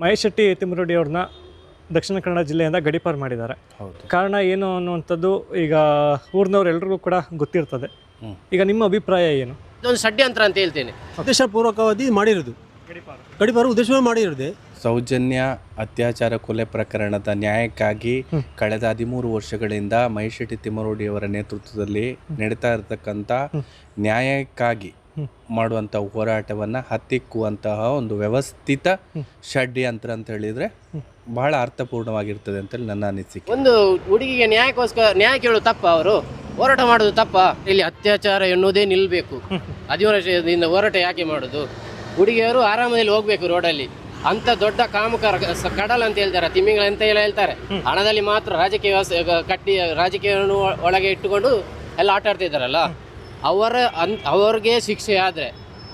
ಮಹೇಶ್ ಶೆಟ್ಟಿ ತಿಮ್ಮರೊಡ್ಡಿ ಅವ್ರನ್ನ ದಕ್ಷಿಣ ಕನ್ನಡ ಜಿಲ್ಲೆಯಿಂದ ಗಡಿಪಾರು ಮಾಡಿದ್ದಾರೆ. ಹೌದು. ಕಾರಣ ಏನು ಅನ್ನುವಂಥದ್ದು ಈಗ ಊರಿನವ್ರೆಲ್ರಿಗೂ ಕೂಡ ಗೊತ್ತಿರ್ತದೆ. ಈಗ ನಿಮ್ಮ ಅಭಿಪ್ರಾಯ ಏನು? ಇದೊಂದು ಷಡ್ಯಂತ್ರ ಅಂತ ಹೇಳ್ತೇನೆ. ಉದ್ದೇಶಪೂರ್ವಕವಾಗಿ ಮಾಡಿರೋದು. ಗಡಿಪಾರು. ಉದ್ದೇಶವೇ ಮಾಡಿರೋದೆ. ಸೌಜನ್ಯ ಅತ್ಯಾಚಾರ ಕೊಲೆ ಪ್ರಕರಣದ ನ್ಯಾಯಕ್ಕಾಗಿ ಕಳೆದ ಹದಿಮೂರು ವರ್ಷಗಳಿಂದ ಮಹೇಶೆಟ್ಟಿ ತಿಮ್ಮರೋಡಿ ಅವರ ನೇತೃತ್ವದಲ್ಲಿ ನಡೀತಾ ಇರತಕ್ಕಂಥ ನ್ಯಾಯಕ್ಕಾಗಿ ಮಾಡುವಂಥ ಹೋರಾಟವನ್ನ ಹತ್ತಿಕ್ಕುವಂತಹ ಒಂದು ವ್ಯವಸ್ಥಿತ ಷಡ್ಯಂತ್ರ ಅಂತ ಹೇಳಿದ್ರೆ ಬಹಳ ಅರ್ಥಪೂರ್ಣವಾಗಿರ್ತದೆ ಅಂತೇಳಿ ನನ್ನ ಅನಿಸಿಕೆ. ಒಂದು ಹುಡುಗಿಗೆ ನ್ಯಾಯಕ್ಕೋಸ್ಕರ ನ್ಯಾಯ ಕೇಳೋದು ತಪ್ಪ ಅವರು? ಹೋರಾಟ ಮಾಡೋದು ತಪ್ಪ? ಇಲ್ಲಿ ಅತ್ಯಾಚಾರ ಎನ್ನುವುದೇ ನಿಲ್ಲಬೇಕು ಹದಿಮೂರು ವರ್ಷದಿಂದ ಹೋರಾಟ ಯಾಕೆ ಮಾಡೋದು ಹುಡುಗಿಯರು ಆರಾಮದಲ್ಲಿ ಹೋಗ್ಬೇಕು ರೋಡಲ್ಲಿ. ಅಂತ ದೊಡ್ಡ ಕಾಮಕಾರ ಕಡಲ್ ಕಡಲ ಅಂತ ಹೇಳ್ತಾರೆ ತಿಮ್ಮಿಂಗಳ ಅಂತ ಎಲ್ಲ ಹೇಳ್ತಾರೆ. ಹಣದಲ್ಲಿ ಮಾತ್ರ ರಾಜಕೀಯ ವ್ಯವಸ್ಥೆ ಕಟ್ಟಿ ರಾಜಕೀಯವನ್ನು ಒಳಗೆ ಇಟ್ಟುಕೊಂಡು ಎಲ್ಲ ಆಟ ಆಡ್ತಾ ಇದ್ದಾರಲ್ಲ ಅವರ ಅನ್, ಅವ್ರಿಗೆ ಶಿಕ್ಷೆ ಆದರೆ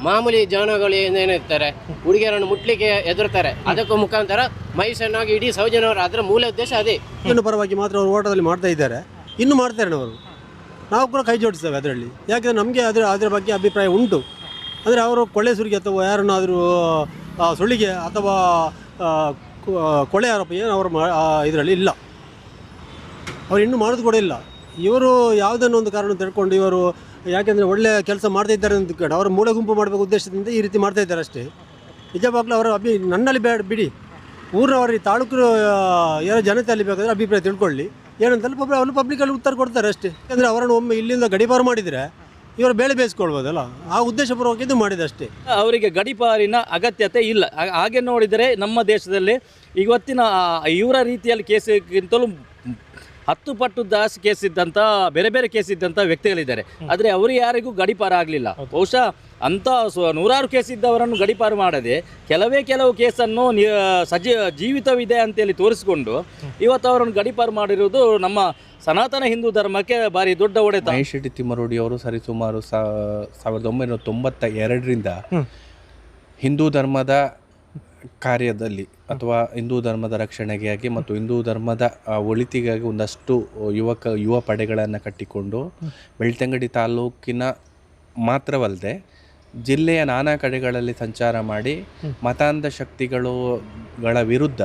ಮಾಮೂಲಿ ಜನಗಳು ಏನೇನಿರ್ತಾರೆ ಹುಡುಗಿಯರನ್ನು ಮುಟ್ಲಿಕ್ಕೆ ಎದುರ್ತಾರೆ ಅದಕ್ಕೂ ಮುಖಾಂತರ ಮೈಸನ್ನಾಗಿ ಇಡೀ ಸೌಜನ್ಯವರು ಅದರ ಮೂಲ ಉದ್ದೇಶ ಅದೇ. ಇನ್ನು ಪರವಾಗಿ ಮಾತ್ರ ಅವರು ಓಟದಲ್ಲಿ ಮಾಡ್ತಾ ಇದ್ದಾರೆ. ಇನ್ನು ಮಾಡ್ತಾರೆ ಅವರು. ನಾವು ಕೂಡ ಕೈ ಜೋಡಿಸ್ತೇವೆ ಅದರಲ್ಲಿ. ಯಾಕೆಂದರೆ ನಮಗೆ ಅದರ ಅದರ ಬಗ್ಗೆ ಅಭಿಪ್ರಾಯ ಉಂಟು. ಅಂದರೆ ಅವರು ಕೊಳ್ಳೆ ಸುರಿಗೆ ಅಥವಾ ಯಾರನ್ನಾದರೂ ಸುಳಿಗೆ ಅಥವಾ ಕೊಳೆ ಆರೋಪ ಏನು ಅವರು ಇದರಲ್ಲಿ ಇಲ್ಲ. ಅವರು ಇನ್ನೂ ಮಾಡೋದು ಕೂಡ ಇಲ್ಲ. ಇವರು ಯಾವುದನ್ನೊಂದು ಕಾರಣ ತಿಳ್ಕೊಂಡು ಇವರು ಯಾಕೆಂದರೆ ಒಳ್ಳೆಯ ಕೆಲಸ ಮಾಡ್ತಾ ಇದ್ದಾರೆ ಅಂತ ಕೇಳಿ. ಅವರ ಮೂಳೆ ಗುಂಪು ಮಾಡಬೇಕು ಉದ್ದೇಶದಿಂದ ಈ ರೀತಿ ಮಾಡ್ತಾ ಇದ್ದಾರೆ ಅಷ್ಟೇ. ನಿಜವಾಗ್ಲೂ ಅವರ ಅಭಿ ನನ್ನಲ್ಲಿ ಬೇಡ, ಬಿಡಿ. ಊರವರಿಗೆ ತಾಲೂಕು ಏನೋ ಜನತೆ ಅಲ್ಲಿ ಬೇಕಾದರೆ ಅಭಿಪ್ರಾಯ ತಿಳ್ಕೊಳ್ಳಿ. ಏನಂತಲ್ಲ ಪಬ್ಲಿ, ಅವರು ಪಬ್ಲಿಕಲ್ಲಿ ಉತ್ತರ ಕೊಡ್ತಾರೆ ಅಷ್ಟೇ. ಯಾಕಂದರೆ ಅವರನ್ನು ಒಮ್ಮೆ ಇಲ್ಲಿಂದ ಗಡಿಪಾರು ಮಾಡಿದರೆ ಇವರು ಬೇಳೆ ಬೇಯಿಸ್ಕೊಳ್ಬೋದಲ್ಲ. ಆ ಉದ್ದೇಶಪೂರ್ವಕ ಇದು ಮಾಡಿದೆ ಅಷ್ಟೇ. ಅವರಿಗೆ ಗಡಿಪಾರಿನ ಅಗತ್ಯತೆ ಇಲ್ಲ. ಹಾಗೆ ನೋಡಿದರೆ ನಮ್ಮ ದೇಶದಲ್ಲಿ ಇವತ್ತಿನ ಇವರ ರೀತಿಯಲ್ಲಿ ಕೇಸಿಗಿಂತಲೂ ಹತ್ತು ಪಟ್ಟು ದಾಸ್ ಕೇಸ್ ಇದ್ದಂಥ ಬೇರೆ ಬೇರೆ ಕೇಸ್ ಇದ್ದಂಥ ವ್ಯಕ್ತಿಗಳಿದ್ದಾರೆ. ಆದರೆ ಅವರು ಯಾರಿಗೂ ಗಡಿಪಾರ ಆಗಲಿಲ್ಲ. ಬಹುಶಃ ಅಂಥ ನೂರಾರು ಕೇಸ್ ಇದ್ದವರನ್ನು ಗಡಿಪಾರು ಮಾಡದೆ ಕೆಲವೇ ಕೆಲವು ಕೇಸನ್ನು ಸಜೀ ಜೀವಿತವಿದೆ ಅಂತೇಳಿ ತೋರಿಸಿಕೊಂಡು ಇವತ್ತು ಅವರನ್ನು ಗಡಿಪಾರು ಮಾಡಿರುವುದು ನಮ್ಮ ಸನಾತನ ಹಿಂದೂ ಧರ್ಮಕ್ಕೆ ಭಾರಿ ದೊಡ್ಡ ಹೊಡೆತ. ಮಹೇಶೆಟ್ಟಿ ತಿಮ್ಮರೋಡಿ ಅವರು ಸರಿಸುಮಾರು ಸಾ ಸಾವಿರದ ಒಂಬೈನೂರ ತೊಂಬತ್ತ ಎರಡರಿಂದ ಹಿಂದೂ ಧರ್ಮದ ಕಾರ್ಯದಲ್ಲಿ ಅಥವಾ ಹಿಂದೂ ಧರ್ಮದ ರಕ್ಷಣೆಗಾಗಿ ಮತ್ತು ಹಿಂದೂ ಧರ್ಮದ ಒಳಿತಿಗಾಗಿ ಒಂದಷ್ಟು ಯುವಕ, ಯುವ ಪಡೆಗಳನ್ನು ಕಟ್ಟಿಕೊಂಡು ಬೆಳ್ತಂಗಡಿ ತಾಲೂಕಿನ ಮಾತ್ರವಲ್ಲದೆ ಜಿಲ್ಲೆಯ ನಾನಾ ಕಡೆಗಳಲ್ಲಿ ಸಂಚಾರ ಮಾಡಿ ಮತಾಂಧ ಶಕ್ತಿಗಳುಗಳ ವಿರುದ್ಧ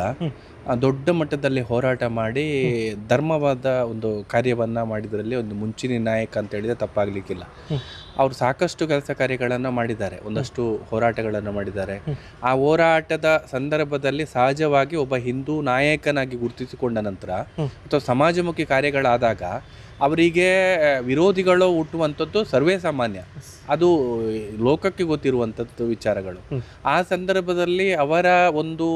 ದೊಡ್ಡ ಮಟ್ಟದಲ್ಲಿ ಹೋರಾಟ ಮಾಡಿ ಧರ್ಮವಾದ ಒಂದು ಕಾರ್ಯವನ್ನು ಮಾಡಿದ್ರಲ್ಲಿ ಒಂದು ಮುಂಚಿನ ನಾಯಕ ಅಂತ ಹೇಳಿದ್ರೆ ತಪ್ಪಾಗಲಿಕ್ಕಿಲ್ಲ. ಅವರು ಸಾಕಷ್ಟು ಕೆಲಸ ಕಾರ್ಯಗಳನ್ನು ಮಾಡಿದ್ದಾರೆ. ಒಂದಷ್ಟು ಹೋರಾಟಗಳನ್ನು ಮಾಡಿದ್ದಾರೆ. ಆ ಹೋರಾಟದ ಸಂದರ್ಭದಲ್ಲಿ ಸಹಜವಾಗಿ ಒಬ್ಬ ಹಿಂದೂ ನಾಯಕನಾಗಿ ಗುರುತಿಸಿಕೊಂಡ ನಂತರ ಅಥವಾ ಸಮಾಜಮುಖಿ ಕಾರ್ಯಗಳಾದಾಗ ಅವರಿಗೆ ವಿರೋಧಿಗಳು ಹುಟ್ಟುವಂಥದ್ದು ಸರ್ವೇ ಸಾಮಾನ್ಯ. ಅದು ಲೋಕಕ್ಕೆ ಗೊತ್ತಿರುವಂಥದ್ದು ವಿಚಾರಗಳು. ಆ ಸಂದರ್ಭದಲ್ಲಿ ಅವರ ಒಂದು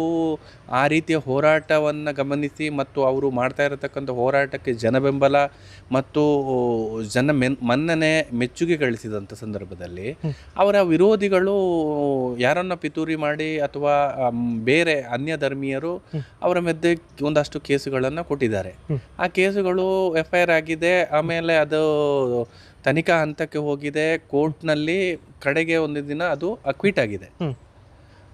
ಆ ರೀತಿಯ ಹೋರಾಟವನ್ನು ಗಮನಿಸಿ ಮತ್ತು ಅವರು ಮಾಡ್ತಾ ಇರತಕ್ಕಂಥ ಹೋರಾಟಕ್ಕೆ ಜನ ಬೆಂಬಲ ಮತ್ತು ಜನ ಮೆನ್ ಮನ್ನಣೆ ಮೆಚ್ಚುಗೆ ಗಳಿಸಿದಂಥ ಸಂದರ್ಭದಲ್ಲಿ ಅವರ ವಿರೋಧಿಗಳು ಯಾರನ್ನ ಪಿತೂರಿ ಮಾಡಿ ಅಥವಾ ಬೇರೆ ಅನ್ಯ ಧರ್ಮೀಯರು ಅವರ ಮಧ್ಯೆ ಒಂದಷ್ಟು ಕೇಸುಗಳನ್ನು ಕೊಟ್ಟಿದ್ದಾರೆ. ಆ ಕೇಸುಗಳು ಎಫ್ ಐ ಆರ್ ಆಗಿದೆ ಆಮೇಲೆ ಅದು ತನಿಖಾ ಹಂತಕ್ಕೆ ಹೋಗಿದೆ ಕೋರ್ಟ್ನಲ್ಲಿ ಕಡೆಗೆ ಒಂದು ದಿನ ಅದು ಅಕ್ವಿಟ್ ಆಗಿದೆ.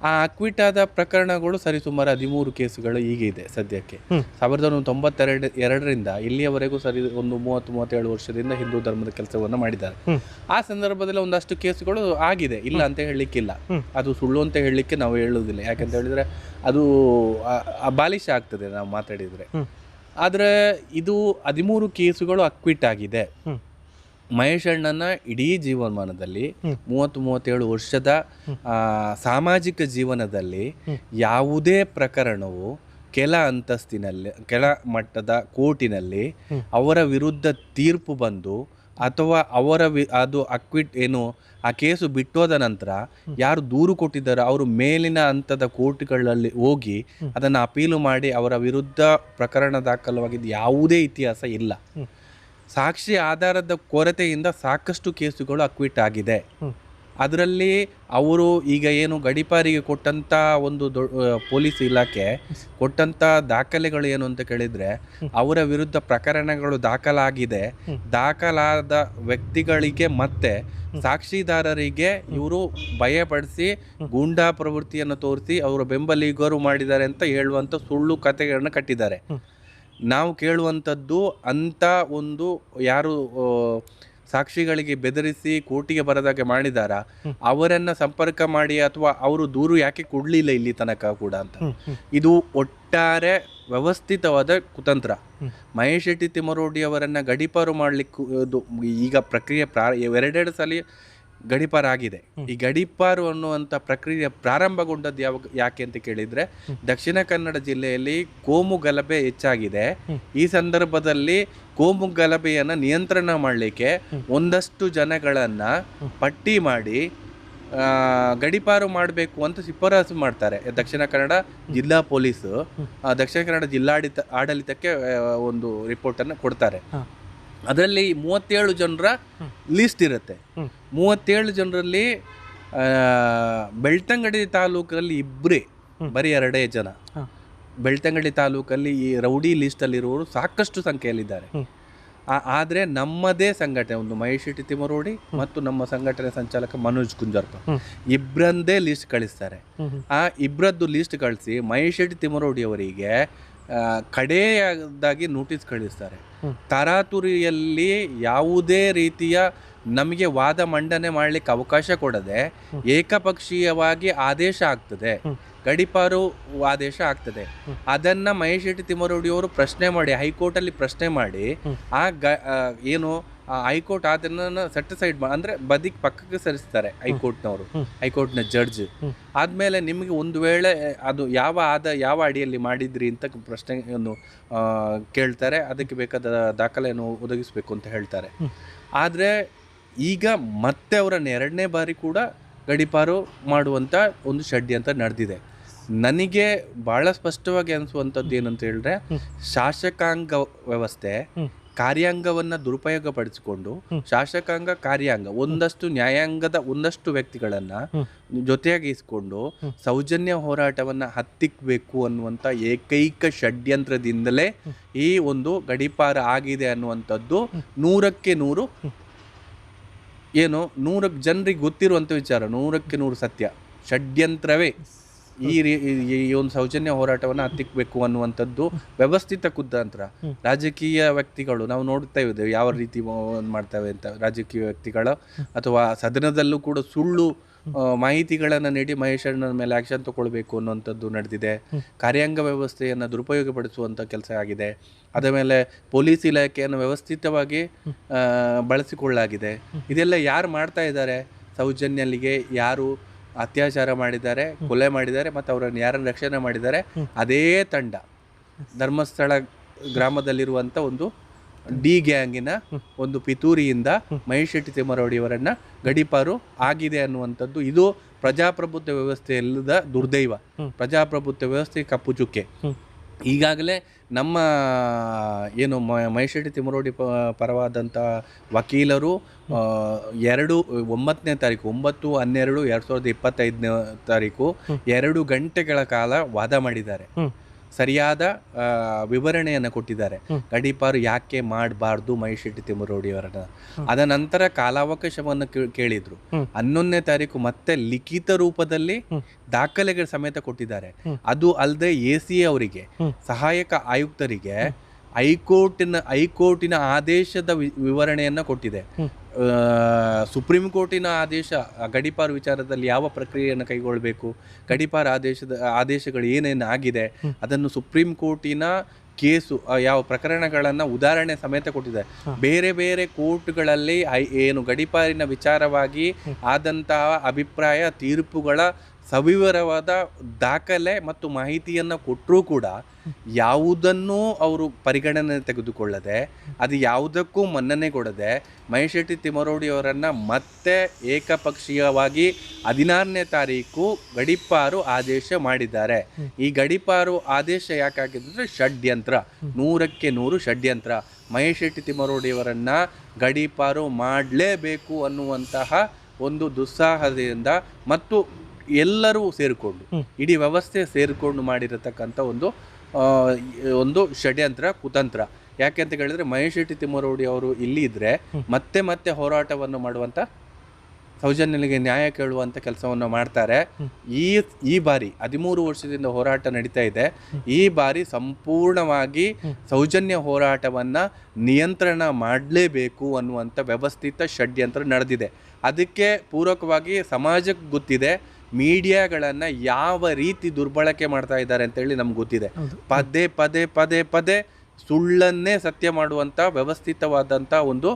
ಆ ಅಕ್ವಿಟ್ ಆದ ಪ್ರಕರಣಗಳು ಸರಿಸುಮಾರು ಹದಿಮೂರು ಕೇಸುಗಳು ಈಗ ಇದೆ ಸದ್ಯಕ್ಕೆ. ಸಾವಿರದ ಒಂಬೈನೂರ ತೊಂಬತ್ತೆರಡು ಎರಡರಿಂದ ಇಲ್ಲಿಯವರೆಗೂ ಸರಿ ಒಂದು ಮೂವತ್ತು ಮೂವತ್ತೇಳು ವರ್ಷದಿಂದ ಹಿಂದೂ ಧರ್ಮದ ಕೆಲಸವನ್ನು ಮಾಡಿದ್ದಾರೆ. ಆ ಸಂದರ್ಭದಲ್ಲಿ ಒಂದಷ್ಟು ಕೇಸುಗಳು ಆಗಿದೆ. ಇಲ್ಲ ಅಂತ ಹೇಳಲಿಕ್ಕಿಲ್ಲ. ಅದು ಸುಳ್ಳು ಅಂತ ಹೇಳಲಿಕ್ಕೆ ನಾವು ಹೇಳುವುದಿಲ್ಲ. ಯಾಕಂತ ಹೇಳಿದ್ರೆ ಅದು ಅಬಾಲಿಶ ಆಗ್ತದೆ ನಾವು ಮಾತಾಡಿದರೆ. ಆದರೆ ಇದು ಹದಿಮೂರು ಕೇಸುಗಳು ಅಕ್ವಿಟ್ ಆಗಿದೆ. ಮಹೇಶ್ ಅಣ್ಣನ ಇಡೀ ಜೀವಮಾನದಲ್ಲಿ ಹ್ಮ್. ಮೂವತ್ತು ಮೂವತ್ತೇಳು ವರ್ಷದ ಸಾಮಾಜಿಕ ಜೀವನದಲ್ಲಿ ಯಾವುದೇ ಪ್ರಕರಣವು ಕೆಲ ಅಂತಸ್ತಿನಲ್ಲಿ ಕೆಳ ಮಟ್ಟದ ಕೋರ್ಟಿನಲ್ಲಿ ಅವರ ವಿರುದ್ಧ ತೀರ್ಪು ಬಂದು ಅಥವಾ ಅವರ ವಿ ಅದು ಅಕ್ವಿಟ್ ಏನು ಆ ಕೇಸು ಬಿಟ್ಟೋದ ನಂತರ ಯಾರು ದೂರು ಕೊಟ್ಟಿದ್ದಾರೋ ಅವರು ಮೇಲಿನ ಹಂತದ ಕೋರ್ಟ್ಗಳಲ್ಲಿ ಹೋಗಿ ಅದನ್ನು ಅಪೀಲು ಮಾಡಿ ಅವರ ವಿರುದ್ಧ ಪ್ರಕರಣ ದಾಖಲವಾಗಿದ್ದು ಯಾವುದೇ ಇತಿಹಾಸ ಇಲ್ಲ. ಸಾಕ್ಷಿ ಆಧಾರದ ಕೊರತೆಯಿಂದ ಸಾಕಷ್ಟು ಕೇಸುಗಳು ಅಕ್ವಿಟ್ ಆಗಿದೆ. ಅದರಲ್ಲಿ ಅವರು ಈಗ ಏನು ಗಡಿಪಾರಿಗೆ ಕೊಟ್ಟಂಥ ಒಂದು ದೊ ಪೊಲೀಸ್ ಇಲಾಖೆ ಕೊಟ್ಟಂಥ ದಾಖಲೆಗಳು ಏನು ಅಂತ ಕೇಳಿದರೆ ಅವರ ವಿರುದ್ಧ ಪ್ರಕರಣಗಳು ದಾಖಲಾಗಿದೆ. ದಾಖಲಾದ ವ್ಯಕ್ತಿಗಳಿಗೆ ಮತ್ತೆ ಸಾಕ್ಷಿದಾರರಿಗೆ ಇವರು ಭಯಪಡಿಸಿ ಗೂಂಡಾ ಪ್ರವೃತ್ತಿಯನ್ನು ತೋರಿಸಿ ಅವರ ಬೆಂಬಲಿಗರು ಮಾಡಿದ್ದಾರೆ ಅಂತ ಹೇಳುವಂಥ ಸುಳ್ಳು ಕಥೆಗಳನ್ನ ಕಟ್ಟಿದ್ದಾರೆ. ನಾವು ಕೇಳುವಂಥದ್ದು ಅಂಥ ಒಂದು ಯಾರು ಸಾಕ್ಷಿಗಳಿಗೆ ಬೆದರಿಸಿ ಕೋರ್ಟಿಗೆ ಬರದಾಗೆ ಮಾಡಿದಾರ? ಅವರನ್ನ ಸಂಪರ್ಕ ಮಾಡಿ ಅಥವಾ ಅವರು ದೂರು ಯಾಕೆ ಕೊಡಲಿಲ್ಲ ಇಲ್ಲಿ ತನಕ ಕೂಡ ಅಂತ. ಇದು ಒಟ್ಟಾರೆ ವ್ಯವಸ್ಥಿತವಾದ ಕುತಂತ್ರ. ಮಹೇಶ್ ಶೆಟ್ಟಿ ತಿಮ್ಮರೋಡಿ ಅವರನ್ನ ಗಡೀಪಾರು ಮಾಡ್ಲಿಕ್ಕೆ ಇದು ಈಗ ಪ್ರಕ್ರಿಯೆ ಪ್ರಾ ಎರಡೆರಡು ಸಲ ಗಡೀಪಾರು ಆಗಿದೆ ಈ ಗಡಿಪಾರು ಅನ್ನುವಂಥ ಪ್ರಕ್ರಿಯೆ ಪ್ರಾರಂಭಗೊಂಡದ್ದು ಯಾವ ಯಾಕೆ ಅಂತ ಕೇಳಿದ್ರೆ ದಕ್ಷಿಣ ಕನ್ನಡ ಜಿಲ್ಲೆಯಲ್ಲಿ ಕೋಮು ಗಲಭೆ ಹೆಚ್ಚಾಗಿದೆ. ಈ ಸಂದರ್ಭದಲ್ಲಿ ಕೋಮು ಗಲಭೆಯನ್ನು ನಿಯಂತ್ರಣ ಮಾಡಲಿಕ್ಕೆ ಒಂದಷ್ಟು ಜನಗಳನ್ನ ಪಟ್ಟಿ ಮಾಡಿ ಗಡಿಪಾರು ಮಾಡಬೇಕು ಅಂತ ಶಿಫಾರಸು ಮಾಡ್ತಾರೆ. ದಕ್ಷಿಣ ಕನ್ನಡ ಜಿಲ್ಲಾ ಪೊಲೀಸು. ದಕ್ಷಿಣ ಕನ್ನಡ ಜಿಲ್ಲಾಡಳಿತ ಆಡಳಿತಕ್ಕೆ ಒಂದು ರಿಪೋರ್ಟನ್ನು ಕೊಡ್ತಾರೆ. ಅದರಲ್ಲಿ ಮೂವತ್ತೇಳು ಜನರ ಲಿಸ್ಟ್ ಇರುತ್ತೆ. ಮೂವತ್ತೇಳು ಜನರಲ್ಲಿ ಬೆಳ್ತಂಗಡಿ ತಾಲೂಕಲ್ಲಿ ಇಬ್ಬರೇ ಬರೀ ಎರಡೇ ಜನ. ಬೆಳ್ತಂಗಡಿ ತಾಲೂಕಲ್ಲಿ ಈ ರೌಡಿ ಲಿಸ್ಟಲ್ಲಿರುವವರು ಸಾಕಷ್ಟು ಸಂಖ್ಯೆಯಲ್ಲಿದ್ದಾರೆ ಆದರೆ ನಮ್ಮದೇ ಸಂಘಟನೆ ಒಂದು ಮಹೇಶ್ ಶೆಟ್ಟಿ ತಿಮ್ಮರೋಡಿ ಮತ್ತು ನಮ್ಮ ಸಂಘಟನೆ ಸಂಚಾಲಕ ಮನೋಜ್ ಕುಂಜರ್ಪ. ಇಬ್ಬರಂದೇ ಲಿಸ್ಟ್ ಕಳಿಸ್ತಾರೆ. ಆ ಇಬ್ಬರದ್ದು ಲಿಸ್ಟ್ ಕಳಿಸಿ ಮಹೇಶ್ ಶೆಟ್ಟಿ ತಿಮ್ಮರೋಡಿ ಅವರಿಗೆ ಕಡೆಯದಾಗಿ ನೋಟಿಸ್ ಕಳಿಸ್ತಾರೆ. ತರಾತುರಿಯಲ್ಲಿ ಯಾವುದೇ ರೀತಿಯ ನಮಗೆ ವಾದ ಮಂಡನೆ ಮಾಡಲಿಕ್ಕೆ ಅವಕಾಶ ಕೊಡದೆ ಏಕಪಕ್ಷೀಯವಾಗಿ ಆದೇಶ ಆಗ್ತದೆ. ಗಡಿಪಾರು ಆದೇಶ ಆಗ್ತದೆ ಅದನ್ನ ಮಹೇಶ್ ಶೆಟ್ಟಿ ತಿಮ್ಮರೂಡಿ ಅವರು ಪ್ರಶ್ನೆ ಮಾಡಿ ಹೈಕೋರ್ಟ್ ಅಲ್ಲಿ ಪ್ರಶ್ನೆ ಮಾಡಿ ಆ ಗ ಏನು ಹೈಕೋರ್ಟ್ ಅದನ್ನ ಸೆಟ್ ಸೈಡ್ ಅಂದ್ರೆ ಬದಿಕ್ ಪಕ್ಕಕ್ಕೆ ಸರಿಸ್ತಾರೆ ಹೈಕೋರ್ಟ್ನವರು. ಹೈಕೋರ್ಟ್ನ ಜಡ್ಜ್. ಆದ್ಮೇಲೆ ನಿಮಗೆ ಒಂದು ವೇಳೆ ಅದು ಯಾವ ಆದ ಯಾವ ಅಡಿಯಲ್ಲಿ ಮಾಡಿದ್ರಿ ಅಂತ ಪ್ರಶ್ನೆಯನ್ನು ಕೇಳ್ತಾರೆ. ಅದಕ್ಕೆ ಬೇಕಾದ ದಾಖಲೆಯನ್ನು ಒದಗಿಸಬೇಕು ಅಂತ ಹೇಳ್ತಾರೆ. ಆದ್ರೆ ಆದರೆ ಈಗ ಮತ್ತೆ ಅವರನ್ನ ಎರಡನೇ ಬಾರಿ ಕೂಡ ಗಡಿಪಾರು ಮಾಡುವಂತ ಒಂದು ಷಡ್ಯಂತ್ರ ನಡೆದಿದೆ. ನನಗೆ ಬಹಳ ಸ್ಪಷ್ಟವಾಗಿ ಅನಿಸುವಂಥದ್ದು ಏನಂತ ಹೇಳಿದ್ರೆ. ಶಾಸಕಾಂಗ ವ್ಯವಸ್ಥೆ ಕಾರ್ಯಾಂಗವನ್ನ ದುರುಪಯೋಗ ಪಡಿಸಿಕೊಂಡು ಶಾಸಕಾಂಗ ಕಾರ್ಯಾಂಗ ಒಂದಷ್ಟು ನ್ಯಾಯಾಂಗದ ಒಂದಷ್ಟು ವ್ಯಕ್ತಿಗಳನ್ನ ಜೊತೆಯಾಗಿ ಇಸ್ಕೊಂಡು ಸೌಜನ್ಯ ಹೋರಾಟವನ್ನ ಹತ್ತಿಕ್ಬೇಕು ಅನ್ನುವಂಥ ಏಕೈಕ ಷಡ್ಯಂತ್ರದಿಂದಲೇ ಈ ಒಂದು ಗಡಿಪಾರ ಆಗಿದೆ ಅನ್ನುವಂಥದ್ದು ನೂರಕ್ಕೆ ನೂರು. ಏನು ನೂರಕ್ಕೆ ಜನರಿಗೆ ಗೊತ್ತಿರುವಂತ ವಿಚಾರ ನೂರಕ್ಕೆ ನೂರು ಸತ್ಯ ಷಡ್ಯಂತ್ರವೇ. ಈ ರೀ ಈ- ಒಂದು ಸೌಜನ್ಯ ಹೋರಾಟವನ್ನು ಹತ್ತಿಕ್ಬೇಕು ಅನ್ನುವಂಥದ್ದು ವ್ಯವಸ್ಥಿತ ಕುತಂತ್ರ ಹ್ಮ್. ರಾಜಕೀಯ ವ್ಯಕ್ತಿಗಳು ನಾವು ನೋಡ್ತಾ ಇದ್ದೇವೆ ಯಾವ ರೀತಿ ಮಾಡ್ತಾವೆ ಅಂತ. ರಾಜಕೀಯ ವ್ಯಕ್ತಿಗಳ ಅಥವಾ ಸದನದಲ್ಲೂ ಕೂಡ ಸುಳ್ಳು ಮಾಹಿತಿಗಳನ್ನು ನೀಡಿ ಮಹೇಶಣ್ಣನ ಮೇಲೆ ಆಕ್ಷನ್ ತಗೊಳ್ಬೇಕು ಅನ್ನುವಂಥದ್ದು ನಡೆದಿದೆ. ಕಾರ್ಯಾಂಗ ವ್ಯವಸ್ಥೆಯನ್ನು ದುರುಪಯೋಗಪಡಿಸುವಂಥ ಕೆಲಸ ಆಗಿದೆ. ಅದ ಮೇಲೆ ಪೊಲೀಸ್ ಇಲಾಖೆಯನ್ನು ವ್ಯವಸ್ಥಿತವಾಗಿ ಬಳಸಿಕೊಳ್ಳಲಾಗಿದೆ. ಇದೆಲ್ಲ ಯಾರು ಮಾಡ್ತಾ ಇದ್ದಾರೆ? ಸೌಜನ್ಯಲ್ಲಿಗೆ ಯಾರು ಅತ್ಯಾಚಾರ ಮಾಡಿದ್ದಾರೆ ಕೊಲೆ ಮಾಡಿದ್ದಾರೆ ಮತ್ತು ಅವರನ್ನು ಯಾರನ್ನು ರಕ್ಷಣೆ ಮಾಡಿದ್ದಾರೆ ಅದೇ ತಂಡ. ಧರ್ಮಸ್ಥಳ ಗ್ರಾಮದಲ್ಲಿರುವಂಥ ಒಂದು ಡಿ ಗ್ಯಾಂಗಿನ ಒಂದು ಪಿತೂರಿಯಿಂದ ಮಹೇಶ್ ಶೆಟ್ಟಿ ತಿಮ್ಮರವಡಿಯವರನ್ನ ಗಡಿಪಾರು ಆಗಿದೆ ಅನ್ನುವಂಥದ್ದು. ಇದು ಪ್ರಜಾಪ್ರಭುತ್ವ ವ್ಯವಸ್ಥೆಯಲ್ಲದ ದುರ್ದೈವ. ಪ್ರಜಾಪ್ರಭುತ್ವ ವ್ಯವಸ್ಥೆ ಕಪ್ಪು ಚುಕ್ಕೆ. ಈಗಾಗಲೇ ನಮ್ಮ ಏನು ಮ- ಮಹೇಶ್ ಶೆಟ್ಟಿ ತಿಮ್ಮರೋಡಿ ಪರವಾದಂಥ ವಕೀಲರು ಎರಡು ಒಂಬತ್ತನೇ ತಾರೀಕು ಒಂಬತ್ತು ಹನ್ನೆರಡು ಎರಡು ಸಾವಿರದ ಇಪ್ಪತ್ತೈದನೇ ತಾರೀಕು ಎರಡು ಗಂಟೆಗಳ ಕಾಲ ವಾದ ಮಾಡಿದ್ದಾರೆ. ಸರಿಯಾದ ಆ, ವಿವರಣೆಯನ್ನು ಕೊಟ್ಟಿದ್ದಾರೆ. ಗಡೀಪಾರು ಯಾಕೆ ಮಾಡಬಾರ್ದು ಮಹೇಶ್ ಶೆಟ್ಟಿ ತಿಮ್ಮರೋಡಿ ಅವರನ್ನ ಅದ ನಂತರ ಕಾಲಾವಕಾಶವನ್ನು ಕೇಳಿದ್ರು. ಹನ್ನೊಂದನೇ ತಾರೀಕು ಮತ್ತೆ ಲಿಖಿತ ರೂಪದಲ್ಲಿ. ದಾಖಲೆಗಳ ಸಮೇತ ಕೊಟ್ಟಿದ್ದಾರೆ. ಅದು ಅದು ಅಲ್ಲದೆ ಎ ಸಿ ಅವರಿಗೆ ಸಹಾಯಕ ಆಯುಕ್ತರಿಗೆ ಹೈಕೋರ್ಟಿನ ಹೈಕೋರ್ಟಿನ ಆದೇಶದ ವಿವರಣೆಯನ್ನು ಕೊಟ್ಟಿದೆ. ಸುಪ್ರೀಂ ಕೋರ್ಟಿನ ಆದೇಶ ಗಡಿಪಾರ ವಿಚಾರದಲ್ಲಿ ಯಾವ ಪ್ರಕ್ರಿಯೆಯನ್ನು ಕೈಗೊಳ್ಳಬೇಕು ಗಡೀಪಾರು ಆದೇಶದ ಆದೇಶಗಳು ಏನೇನು ಆಗಿದೆ ಅದನ್ನು ಸುಪ್ರೀಂ ಕೋರ್ಟಿನ ಕೇಸು ಯಾವ ಪ್ರಕರಣಗಳನ್ನು ಉದಾಹರಣೆ ಸಮೇತ ಕೊಟ್ಟಿದೆ. ಬೇರೆ ಬೇರೆ ಕೋರ್ಟ್ಗಳಲ್ಲಿ ಏನು ಗಡಿಪಾರಿನ ವಿಚಾರವಾಗಿ. ಆದಂತಹ ಅಭಿಪ್ರಾಯ ತೀರ್ಪುಗಳ ಸವಿವರವಾದ ದಾಖಲೆ ಮತ್ತು ಮಾಹಿತಿಯನ್ನು ಕೊಟ್ಟರೂ ಕೂಡ ಯಾವುದನ್ನೂ ಅವರು ಪರಿಗಣನೆ ತೆಗೆದುಕೊಳ್ಳದೆ, ಅದು ಯಾವುದಕ್ಕೂ ಮನ್ನಣೆ ಕೊಡದೆ, ಮಹೇಶ್ ಶೆಟ್ಟಿ ಮತ್ತೆ ಏಕಪಕ್ಷೀಯವಾಗಿ ಹದಿನಾರನೇ ತಾರೀಕು ಗಡಿಪಾರು ಆದೇಶ ಮಾಡಿದ್ದಾರೆ. ಈ ಗಡಿಪಾರು ಆದೇಶ ಯಾಕಾಗಿದ್ರೆ ಷಡ್ಯಂತ್ರ, ನೂರಕ್ಕೆ ನೂರು ಷಡ್ಯಂತ್ರ. ಮಹೇಶ್ ಶೆಟ್ಟಿ ತಿಮ್ಮರೋಡಿಯವರನ್ನು ಗಡಿಪಾರು ಮಾಡಲೇಬೇಕು ಅನ್ನುವಂತಹ ಒಂದು ದುಸ್ಸಾಹದಿಂದ ಮತ್ತು ಎಲ್ಲರೂ ಸೇರಿಕೊಂಡು. ಇಡೀ ವ್ಯವಸ್ಥೆ ಸೇರಿಕೊಂಡು ಮಾಡಿರತಕ್ಕಂಥ ಒಂದು ಒಂದು ಷಡ್ಯಂತ್ರ ಕುತಂತ್ರ. ಯಾಕೆ ಅಂತ ಹೇಳಿದ್ರೆ ಮಹೇಶ್ ಶೆಟ್ಟಿ ತಿಮ್ಮರೋಡಿ ಅವರು ಇಲ್ಲಿ ಇದ್ರೆ ಮತ್ತೆ ಮತ್ತೆ ಹೋರಾಟವನ್ನು ಮಾಡುವಂತ ಸೌಜನ್ಯನಿಗೆ ನ್ಯಾಯ ಕೇಳುವಂತ ಕೆಲಸವನ್ನು ಮಾಡ್ತಾರೆ. ಈ ಈ ಬಾರಿ ಹದಿಮೂರು ವರ್ಷದಿಂದ ಹೋರಾಟ ನಡೀತಾ ಇದೆ. ಈ ಬಾರಿ ಸಂಪೂರ್ಣವಾಗಿ ಸೌಜನ್ಯ ಹೋರಾಟವನ್ನ ನಿಯಂತ್ರಣ ಮಾಡಲೇಬೇಕು ಅನ್ನುವಂಥ ವ್ಯವಸ್ಥಿತ ಷಡ್ಯಂತ್ರ ನಡೆದಿದೆ. ಅದಕ್ಕೆ ಪೂರಕವಾಗಿ ಸಮಾಜಕ್ಕೆ ಗೊತ್ತಿದೆ. ಮೀಡಿಯಾಗಳನ್ನು ಯಾವ ರೀತಿ ದುರ್ಬಳಕೆ ಮಾಡ್ತಾ ಇದ್ದಾರೆ ಅಂತೇಳಿ ನಮ್ಗೆ ಗೊತ್ತಿದೆ. ಪದೇ ಪದೇ ಪದೇ ಪದೇ ಸುಳ್ಳನ್ನೇ ಸತ್ಯ ಮಾಡುವಂಥ ವ್ಯವಸ್ಥಿತವಾದಂಥ ಒಂದು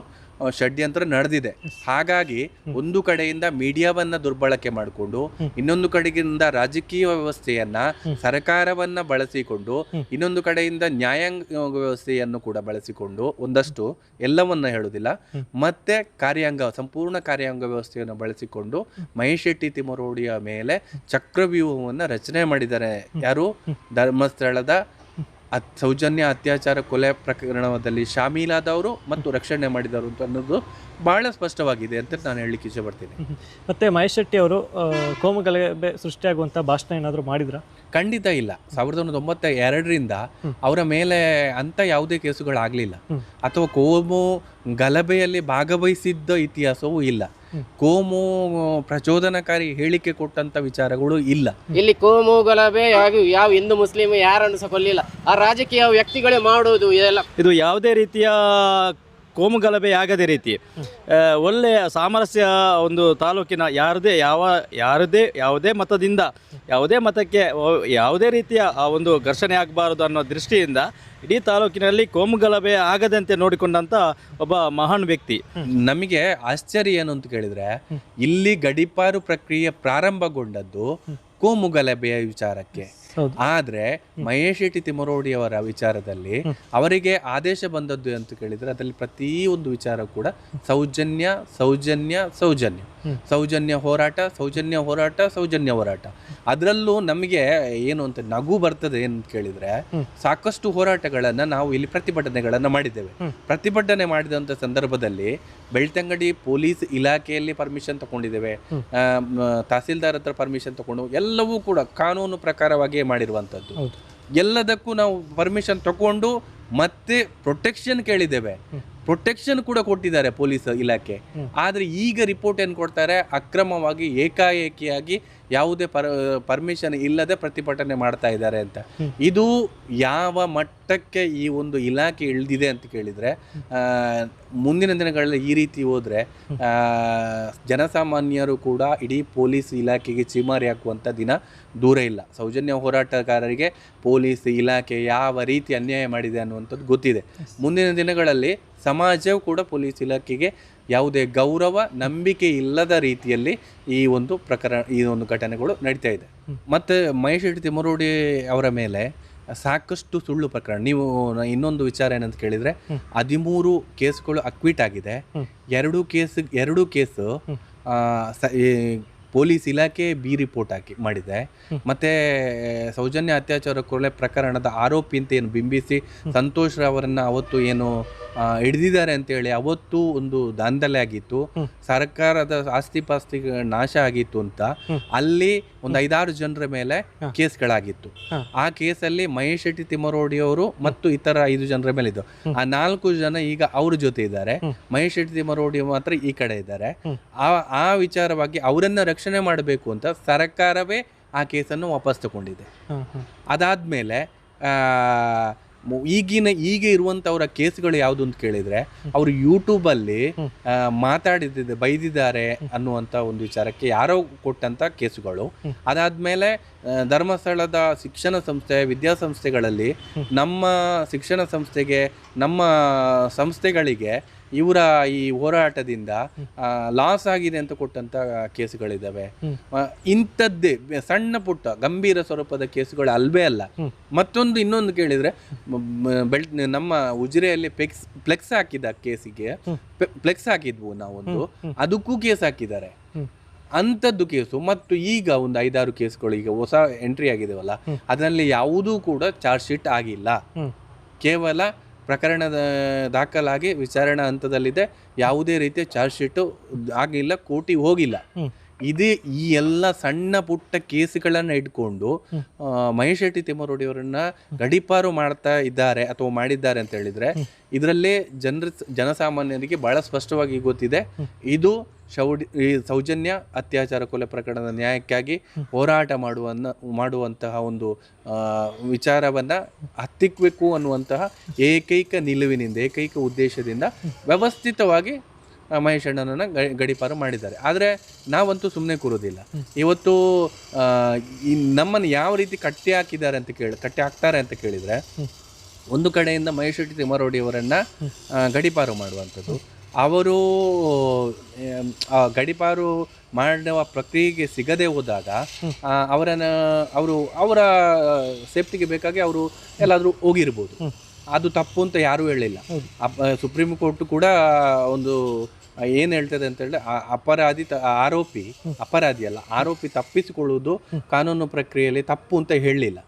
ಷಡ್ಯಂತ್ರ ನಡೆದಿದೆ. ಹಾಗಾಗಿ ಒಂದು ಕಡೆಯಿಂದ ಮೀಡಿಯಾವನ್ನ ದುರ್ಬಳಕೆ ಮಾಡಿಕೊಂಡು ಇನ್ನೊಂದು ಕಡೆಯಿಂದ ರಾಜಕೀಯ ವ್ಯವಸ್ಥೆಯನ್ನ ಸರ್ಕಾರವನ್ನ ಬಳಸಿಕೊಂಡು ಇನ್ನೊಂದು ಕಡೆಯಿಂದ ನ್ಯಾಯಾಂಗ ವ್ಯವಸ್ಥೆಯನ್ನು ಕೂಡ ಬಳಸಿಕೊಂಡು ಒಂದಷ್ಟು ಎಲ್ಲವನ್ನ ಹೇಳುದಿಲ್ಲ ಮತ್ತೆ ಕಾರ್ಯಾಂಗ ಸಂಪೂರ್ಣ ಕಾರ್ಯಾಂಗ ವ್ಯವಸ್ಥೆಯನ್ನು ಬಳಸಿಕೊಂಡು ಮಹೇಶ್ ಶೆಟ್ಟಿ ತಿಮರೋಡಿಯ ಮೇಲೆ ಚಕ್ರವ್ಯೂಹವನ್ನು ರಚನೆ ಮಾಡಿದ್ದಾರೆ. ಯಾರು? ಧರ್ಮಸ್ಥಳದ ಅತ್ ಸೌಜನ್ಯ ಅತ್ಯಾಚಾರ ಕೊಲೆ ಪ್ರಕರಣದಲ್ಲಿ ಶಾಮೀಲಾದವರು ಮತ್ತು ರಕ್ಷಣೆ ಮಾಡಿದವರು ಅಂತ ಅನ್ನೋದು ಬಹಳ ಸ್ಪಷ್ಟವಾಗಿದೆ ಅಂತ ನಾನು ಹೇಳಲಿಕ್ಕೆ ಇಷ್ಟಪಡ್ತೀನಿ ಮತ್ತೆ ಮಹೇಶ್ ಶೆಟ್ಟಿ ಅವರು ಕೋಮುಗಲಭೆ ಸೃಷ್ಟಿಯಾಗುವಂಥ ಭಾಷಣ ಏನಾದರೂ ಮಾಡಿದ್ರ? ಖಂಡಿತ ಇಲ್ಲ. ಸಾವಿರದ ಒಂಬೈನೂರ ತೊಂಬತ್ತ ಎರಡರಿಂದ ಅವರ ಮೇಲೆ ಅಂತ ಯಾವುದೇ ಕೇಸುಗಳಾಗಲಿಲ್ಲ. ಅಥವಾ ಕೋಮು ಗಲಭೆಯಲ್ಲಿ ಭಾಗವಹಿಸಿದ್ದ ಇತಿಹಾಸವೂ ಇಲ್ಲ. ಕೋಮು ಪ್ರಚೋದನಕಾರಿ ಹೇಳಿಕೆ ಕೊಟ್ಟಂತ ವಿಚಾರಗಳು ಇಲ್ಲ. ಇಲ್ಲಿ ಕೋಮು ಗಲಭೆ ಹಾಗೂ ಯಾವ ಹಿಂದೂ ಮುಸ್ಲಿಂ ಯಾರನ್ನು ಸಹ ಕೊಲ್ಲಿಲ್ಲ. ಆ ರಾಜಕೀಯ ವ್ಯಕ್ತಿಗಳೇ ಮಾಡುವುದು ಇದೆಲ್ಲ. ಇದು ಯಾವುದೇ ರೀತಿಯ ಕೋಮುಗಲಭೆ ಆಗದೇ ರೀತಿ. ಒಳ್ಳೆಯ ಸಾಮರಸ್ಯ ಒಂದು ತಾಲೂಕಿನ ಯಾರದೇ ಯಾವ ಯಾರದೇ ಯಾವುದೇ ಮತದಿಂದ ಯಾವುದೇ ಮತಕ್ಕೆ ಯಾವುದೇ ರೀತಿಯ ಆ ಒಂದು ಘರ್ಷಣೆ ಆಗಬಾರದು ಅನ್ನೋ ದೃಷ್ಟಿಯಿಂದ ಇಡೀ ತಾಲೂಕಿನಲ್ಲಿ ಕೋಮುಗಲಭೆ ಆಗದಂತೆ ನೋಡಿಕೊಂಡಂಥ ಒಬ್ಬ ಮಹಾನ್ ವ್ಯಕ್ತಿ. ನಮಗೆ ಆಶ್ಚರ್ಯ ಏನು ಅಂತ ಕೇಳಿದ್ರೆ ಇಲ್ಲಿ ಗಡಿಪಾರು ಪ್ರಕ್ರಿಯೆ ಪ್ರಾರಂಭಗೊಂಡದ್ದು ಕೋಮು ಗಲಭೆಯ ವಿಚಾರಕ್ಕೆ. ಆದ್ರೆ ಮಹೇಶ್ ಶೆಟ್ಟಿ ತಿಮರೋಡಿ ಅವರ ವಿಚಾರದಲ್ಲಿ ಅವರಿಗೆ ಆದೇಶ ಬಂದದ್ದು ಅಂತ ಕೇಳಿದ್ರೆ ಅದರಲ್ಲಿ ಪ್ರತಿಯೊಂದು ವಿಚಾರ ಕೂಡ ಸೌಜನ್ಯ ಸೌಜನ್ಯ ಸೌಜನ್ಯ. ಸೌಜನ್ಯ ಹೋರಾಟ ಸೌಜನ್ಯ ಹೋರಾಟ ಸೌಜನ್ಯ ಹೋರಾಟ. ಅದರಲ್ಲೂ ನಮಗೆ ಏನು ಅಂತ ನಗು ಬರ್ತದೆ ಏನು ಅಂತ ಕೇಳಿದ್ರೆ ಸಾಕಷ್ಟು ಹೋರಾಟಗಳನ್ನ ನಾವು ಇಲ್ಲಿ ಪ್ರತಿಭಟನೆಗಳನ್ನ ಮಾಡಿದ್ದೇವೆ. ಪ್ರತಿಭಟನೆ ಮಾಡಿದಂತ ಸಂದರ್ಭದಲ್ಲಿ ಬೆಳ್ತಂಗಡಿ ಪೊಲೀಸ್ ಇಲಾಖೆಯಲ್ಲಿ ಪರ್ಮಿಷನ್ ತಗೊಂಡಿದ್ದೇವೆ. ತಹಸೀಲ್ದಾರ್ ಹತ್ರ ಪರ್ಮಿಷನ್ ತಗೊಂಡು ಎಲ್ಲವೂ ಕೂಡ ಕಾನೂನು ಪ್ರಕಾರವಾಗಿಯೇ ಮಾಡಿರುವಂಥದ್ದು. ಎಲ್ಲದಕ್ಕೂ ನಾವು ಪರ್ಮಿಷನ್ ತಗೊಂಡು ಮತ್ತೆ ಪ್ರೊಟೆಕ್ಷನ್ ಕೇಳಿದ್ದೇವೆ. ಪ್ರೊಟೆಕ್ಷನ್ ಕೂಡ ಕೊಟ್ಟಿದ್ದಾರೆ ಪೊಲೀಸ್ ಇಲಾಖೆ. ಆದರೆ ಈಗ ರಿಪೋರ್ಟ್ ಏನು ಕೊಡ್ತಾರೆ? ಅಕ್ರಮವಾಗಿ ಏಕಾಏಕಿಯಾಗಿ ಯಾವುದೇ ಪರ್ ಪರ್ಮಿಷನ್ ಇಲ್ಲದೆ ಪ್ರತಿಭಟನೆ ಮಾಡ್ತಾ ಇದ್ದಾರೆ ಅಂತ. ಇದು ಯಾವ ಮಟ್ಟಕ್ಕೆ ಈ ಒಂದು ಇಲಾಖೆ ಇಳಿದಿದೆ ಅಂತ ಕೇಳಿದರೆ ಮುಂದಿನ ದಿನಗಳಲ್ಲಿ ಈ ರೀತಿ ಹೋದರೆ ಜನಸಾಮಾನ್ಯರು ಕೂಡ ಇಡೀ ಪೊಲೀಸ್ ಇಲಾಖೆಗೆ ಚಿಮಾರಿ ಹಾಕುವಂಥ ದಿನ ದೂರ ಇಲ್ಲ. ಸೌಜನ್ಯ ಹೋರಾಟಗಾರರಿಗೆ ಪೊಲೀಸ್ ಇಲಾಖೆ ಯಾವ ರೀತಿ ಅನ್ಯಾಯ ಮಾಡಿದೆ ಅನ್ನುವಂಥದ್ದು ಗೊತ್ತಿದೆ. ಮುಂದಿನ ದಿನಗಳಲ್ಲಿ ಸಮಾಜವು ಕೂಡ ಪೊಲೀಸ್ ಇಲಾಖೆಗೆ ಯಾವುದೇ ಗೌರವ ನಂಬಿಕೆ ಇಲ್ಲದ ರೀತಿಯಲ್ಲಿ ಈ ಒಂದು ಪ್ರಕರಣ ಈ ಒಂದು ಘಟನೆಗಳು ನಡೀತಾ ಇದೆ. ಮತ್ತು ಮಹೇಶ್ ಶೆಟ್ಟಿ ತಿಮ್ಮರೋಡಿ ಅವರ ಮೇಲೆ ಸಾಕಷ್ಟು ಸುಳ್ಳು ಪ್ರಕರಣ ನೀವು ಇನ್ನೊಂದು ವಿಚಾರ ಏನಂತ ಕೇಳಿದ್ರೆ ಹದಿಮೂರು ಕೇಸ್ಗಳು ಅಕ್ವಿಟ್ ಆಗಿದೆ. ಎರಡು ಕೇಸ್ ಎರಡು ಕೇಸು ಪೊಲೀಸ್ ಇಲಾಖೆ ಬಿ ರಿಪೋರ್ಟ್ ಹಾಕಿ ಮಾಡಿದೆ. ಮತ್ತೆ ಸೌಜನ್ಯ ಅತ್ಯಾಚಾರ ಕೊಲೆ ಪ್ರಕರಣದ ಆರೋಪಿ ಅಂತ ಏನು ಬಿಂಬಿಸಿ ಸಂತೋಷ್ ರವರನ್ನ ಅವತ್ತು ಏನು ಹಿಡಿದಿದ್ದಾರೆ ಅಂತೇಳಿ ಅವತ್ತು ಒಂದು ದಾಂಧಲೆ ಆಗಿತ್ತು. ಸರ್ಕಾರದ ಆಸ್ತಿ ಪಾಸ್ತಿ ನಾಶ ಆಗಿತ್ತು ಅಂತ ಅಲ್ಲಿ ಒಂದು ಐದಾರು ಜನರ ಮೇಲೆ ಕೇಸ್ಗಳಾಗಿತ್ತು. ಆ ಕೇಸಲ್ಲಿ ಮಹೇಶ್ ಶೆಟ್ಟಿ ತಿಮ್ಮರೋಡಿ ಅವರು ಮತ್ತು ಇತರ ಐದು ಜನರ ಮೇಲೆ ಇದ್ದು. ಆ ನಾಲ್ಕು ಜನ ಈಗ ಅವ್ರ ಜೊತೆ ಇದ್ದಾರೆ. ಮಹೇಶ್ ಶೆಟ್ಟಿ ತಿಮ್ಮರೋಡಿ ಮಾತ್ರ ಈ ಕಡೆ ಇದ್ದಾರೆ. ಆ ಆ ವಿಚಾರವಾಗಿ ಅವರನ್ನ ರಕ್ಷಣೆ ಮಾಡಬೇಕು ಅಂತ ಸರ್ಕಾರವೇ ಆ ಕೇಸನ್ನು ವಾಪಸ್ ತಗೊಂಡಿದೆ. ಅದಾದ್ಮೇಲೆ ಆ, ಈಗಿನ ಈಗ ಇರುವಂತವರ ಕೇಸ್ಗಳು ಯಾವುದು ಅಂತ ಕೇಳಿದ್ರೆ ಅವರು ಯೂಟ್ಯೂಬ್ ಅಲ್ಲಿ ಮಾತಾಡಿದ್ದಾರೆ ಬೈದಿದ್ದಾರೆ ಅನ್ನುವಂತ ಒಂದು ವಿಚಾರಕ್ಕೆ ಯಾರೋ ಕೊಟ್ಟಂತ ಕೇಸುಗಳು. ಅದಾದ್ಮೇಲೆ ಧರ್ಮಸ್ಥಳದ ಶಿಕ್ಷಣ ಸಂಸ್ಥೆ ವಿದ್ಯಾಸಂಸ್ಥೆಗಳಲ್ಲಿ ನಮ್ಮ ಶಿಕ್ಷಣ ಸಂಸ್ಥೆಗೆ ನಮ್ಮ ಸಂಸ್ಥೆಗಳಿಗೆ ಇವರ ಈ ಹೋರಾಟದಿಂದ ಲಾಸ್ ಆಗಿದೆ ಅಂತ ಕೊಟ್ಟಂತ ಕೇಸುಗಳಿದ್ದಾವೆ ಇಂಥದ್ದೇ ಸಣ್ಣ ಪುಟ್ಟ ಗಂಭೀರ ಸ್ವರೂಪದ ಕೇಸುಗಳು ಅಲ್ವೇ ಅಲ್ಲ. ಮತ್ತೊಂದು ಇನ್ನೊಂದು ಕೇಳಿದ್ರೆ ಬೆಳ್ ನಮ್ಮ ಉಜಿರೆಯಲ್ಲಿ ಫ್ಲೆಕ್ಸ್ ಫ್ಲೆಕ್ಸ್ ಹಾಕಿದ ಕೇಸಿಗೆ ಫ್ಲೆಕ್ಸ್ ಹಾಕಿದ್ವು ನಾವೊಂದು. ಅದಕ್ಕೂ ಕೇಸ್ ಹಾಕಿದ್ದಾರೆ. ಅಂಥದ್ದು ಕೇಸು ಮತ್ತು ಈಗ ಒಂದು ಐದಾರು ಕೇಸ್ಗಳು ಈಗ ಹೊಸ ಎಂಟ್ರಿ ಆಗಿದೆವಲ್ಲ ಅದರಲ್ಲಿ ಯಾವುದೂ ಕೂಡ ಚಾರ್ಜ್ ಶೀಟ್ ಆಗಿಲ್ಲ. ಕೇವಲ ಪ್ರಕರಣದ ದಾಖಲಾಗಿ ವಿಚಾರಣಾ ಹಂತದಲ್ಲಿದೆ ಯಾವುದೇ ರೀತಿಯ ಚಾರ್ಜ್ ಶೀಟು ಆಗಿಲ್ಲ ಕೋಟಿ ಹೋಗಿಲ್ಲ. ಇದೇ ಈ ಎಲ್ಲ ಸಣ್ಣ ಪುಟ್ಟ ಕೇಸುಗಳನ್ನು ಇಟ್ಕೊಂಡು ಮಹೇಶ್ ಶೆಟ್ಟಿ ತಿಮ್ಮರೋಡಿಯವರನ್ನ ಗಡಿಪಾರು ಮಾಡ್ತಾ ಇದ್ದಾರೆ ಅಥವಾ ಮಾಡಿದ್ದಾರೆ ಅಂತ ಹೇಳಿದ್ರೆ ಇದರಲ್ಲೇ ಜನರ ಜನಸಾಮಾನ್ಯರಿಗೆ ಬಹಳ ಸ್ಪಷ್ಟವಾಗಿ ಗೊತ್ತಿದೆ. ಇದು ಶೌಡಿ ಈ ಸೌಜನ್ಯ ಅತ್ಯಾಚಾರ ಕೊಲೆ ಪ್ರಕರಣದ ನ್ಯಾಯಕ್ಕಾಗಿ ಹೋರಾಟ ಮಾಡುವ ಮಾಡುವಂತಹ ಒಂದು ವಿಚಾರವನ್ನ ಹತ್ತಿಕ್ಬೇಕು ಅನ್ನುವಂತಹ ಏಕೈಕ ನಿಲುವಿನಿಂದ ಏಕೈಕ ಉದ್ದೇಶದಿಂದ ವ್ಯವಸ್ಥಿತವಾಗಿ ಮಹೇಶ್ ಗಡಿಪಾರು ಗ- ಗಡೀಪಾರು ಮಾಡಿದ್ದಾರೆ. ಆದರೆ ನಾವಂತೂ ಸುಮ್ಮನೆ ಕೂರೋದಿಲ್ಲ. ಇವತ್ತು ಈ ನಮ್ಮನ್ನು ಯಾವ ರೀತಿ ಕಟ್ಟಿ ಹಾಕಿದ್ದಾರೆ ಅಂತ ಕೇಳಿ ಕಟ್ಟಿ ಹಾಕ್ತಾರೆ ಅಂತ ಕೇಳಿದರೆ ಒಂದು ಕಡೆಯಿಂದ ಮಹೇಶ್ ಶೆಟ್ಟಿ ತಿಮ್ಮಾರೋಡಿಯವರನ್ನ ಗಡಿಪಾರು ಗಡೀಪಾರು ಮಾಡುವಂಥದ್ದು. ಅವರು ಗಡಿಪಾರು ಆ ಗಡೀಪಾರು ಮಾಡುವ ಪ್ರಕ್ರಿಯೆಗೆ ಸಿಗದೆ ಹೋದಾಗ ಅವರನ್ನ ಅವರು ಅವರ ಸೇಫ್ಟಿಗೆ ಬೇಕಾಗಿ ಅವರು ಎಲ್ಲಾದರೂ ಹೋಗಿರ್ಬೋದು. ಅದು ತಪ್ಪು ಅಂತ ಯಾರೂ ಹೇಳಿಲ್ಲ ಸುಪ್ರೀಂ ಕೋರ್ಟ್ ಕೂಡ ಒಂದು ಏನು ಹೇಳ್ತದೆ ಅಂತ ಹೇಳಿದ್ರೆ ಅಪರಾಧಿ ಆರೋಪಿ, ಅಪರಾಧಿ ಅಲ್ಲ, ಆರೋಪಿ ತಪ್ಪಿಸಿಕೊಳ್ಳುವುದು ಕಾನೂನು ಪ್ರಕ್ರಿಯೆಯಲ್ಲಿ ತಪ್ಪು ಅಂತ ಹೇಳಲಿಲ್ಲ.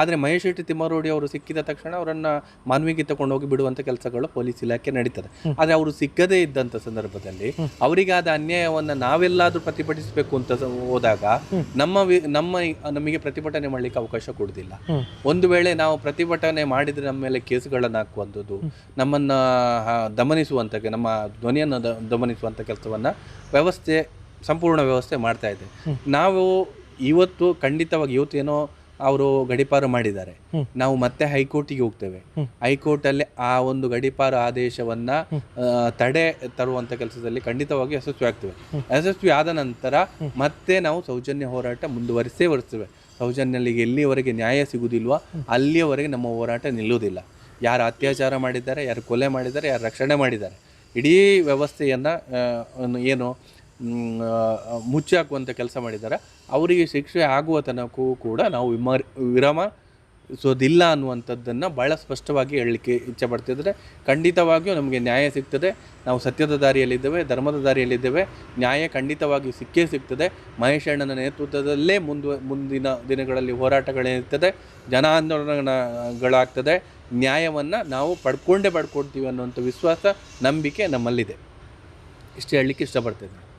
ಆದ್ರೆ ಮಹೇಶ್ ಶೆಟ್ಟಿ ತಿಮ್ಮಾರೋಡಿ ಅವರು ಸಿಕ್ಕಿದ ತಕ್ಷಣ ಅವರನ್ನ ಮಾನ್ವಿಗೆ ತಗೊಂಡೋಗಿ ಬಿಡುವಂತ ಕೆಲಸಗಳು ಪೊಲೀಸ್ ಇಲಾಖೆ ನಡೀತದೆ. ಆದ್ರೆ ಅವರು ಸಿಕ್ಕದೇ ಇದ್ದಂತ ಸಂದರ್ಭದಲ್ಲಿ ಅವರಿಗಾದ ಅನ್ಯಾಯವನ್ನು ನಾವೆಲ್ಲಾದ್ರೂ ಪ್ರತಿಭಟಿಸಬೇಕು ಅಂತ ಹೋದಾಗ ನಮ್ಮ ನಮ್ಮ ನಮಗೆ ಪ್ರತಿಭಟನೆ ಮಾಡಲಿಕ್ಕೆ ಅವಕಾಶ ಕೊಡುದಿಲ್ಲ ಒಂದು ವೇಳೆ ನಾವು ಪ್ರತಿಭಟನೆ ಮಾಡಿದ್ರೆ ನಮ್ಮ ಮೇಲೆ ಕೇಸುಗಳನ್ನು ಹಾಕುವಂಥದ್ದು, ನಮ್ಮನ್ನ ದಮನಿಸುವಂತ ನಮ್ಮ ಧ್ವನಿಯನ್ನು ದಮನಿಸುವಂಥ ಕೆಲಸವನ್ನು ವ್ಯವಸ್ಥೆ, ಸಂಪೂರ್ಣ ವ್ಯವಸ್ಥೆ ಮಾಡ್ತಾ ಇದೆ. ನಾವು ಇವತ್ತು ಖಂಡಿತವಾಗಿ ಇವತ್ತು ಏನೋ ಅವರು ಗಡಿಪಾರು ಮಾಡಿದ್ದಾರೆ. ನಾವು ಮತ್ತೆ ಹೈಕೋರ್ಟಿಗೆ ಹೋಗ್ತೇವೆ. ಹೈಕೋರ್ಟಲ್ಲಿ ಆ ಒಂದು ಗಡಿಪಾರು ಆದೇಶವನ್ನ ತಡೆ ತರುವಂತ ಕೆಲಸದಲ್ಲಿ ಖಂಡಿತವಾಗಿ ಯಶಸ್ವಿ ಆಗ್ತೇವೆ. ಯಶಸ್ವಿ ಆದ ನಂತರ ಮತ್ತೆ ನಾವು ಸೌಜನ್ಯ ಹೋರಾಟ ಮುಂದುವರಿಸೇ ಬರ್ತೇವೆ ಸೌಜನ್ಯಲ್ಲಿಗೆ ಎಲ್ಲಿವರೆಗೆ ನ್ಯಾಯ ಸಿಗುವುದಿಲ್ವೋ ಅಲ್ಲಿಯವರೆಗೆ ನಮ್ಮ ಹೋರಾಟ ನಿಲ್ಲುವುದಿಲ್ಲ. ಯಾರು ಅತ್ಯಾಚಾರ ಮಾಡಿದ್ದಾರೆ, ಯಾರು ಕೊಲೆ ಮಾಡಿದ್ದಾರೆ, ಯಾರು ರಕ್ಷಣೆ ಮಾಡಿದ್ದಾರೆ. ಇಡೀ ವ್ಯವಸ್ಥೆಯನ್ನು ಏನು ಮುಚ್ಚಿ ಹಾಕುವಂಥ ಕೆಲಸ ಮಾಡಿದ್ದಾರೆ. ಅವರಿಗೆ ಶಿಕ್ಷೆ ಆಗುವ ತನಕವೂ ಕೂಡ ನಾವು ವಿಮರ್ ವಿರಮಿಸೋದಿಲ್ಲ ಅನ್ನುವಂಥದ್ದನ್ನು ಭಾಳ ಸ್ಪಷ್ಟವಾಗಿ ಹೇಳಲಿಕ್ಕೆ ಇಚ್ಛೆ ಪಡ್ತಿದ್ದಾರೆ ಖಂಡಿತವಾಗಿಯೂ ನಮಗೆ ನ್ಯಾಯ ಸಿಗ್ತದೆ. ನಾವು ಸತ್ಯದ ದಾರಿಯಲ್ಲಿದ್ದೇವೆ, ಧರ್ಮದ ದಾರಿಯಲ್ಲಿದ್ದೇವೆ. ನ್ಯಾಯ ಖಂಡಿತವಾಗಿ ಸಿಕ್ಕೇ ಸಿಗ್ತದೆ. ಮಹೇಶ್ ಅಣ್ಣನ ನೇತೃತ್ವದಲ್ಲೇ ಮುಂದು, ಮುಂದಿನ ದಿನಗಳಲ್ಲಿ ಹೋರಾಟಗಳೇನಿರ್ತದೆ, ಜನ ಆಂದೋಲನಗಳಾಗ್ತದೆ. ನ್ಯಾಯವನ್ನು ನಾವು ಪಡ್ಕೊಂಡೇ ಪಡ್ಕೊಳ್ತೀವಿ ಅನ್ನುವಂಥ ವಿಶ್ವಾಸ ನಂಬಿಕೆ ನಮ್ಮಲ್ಲಿದೆ. ಇಷ್ಟು ಹೇಳಲಿಕ್ಕೆ ಇಷ್ಟಪಡ್ತೇನೆ.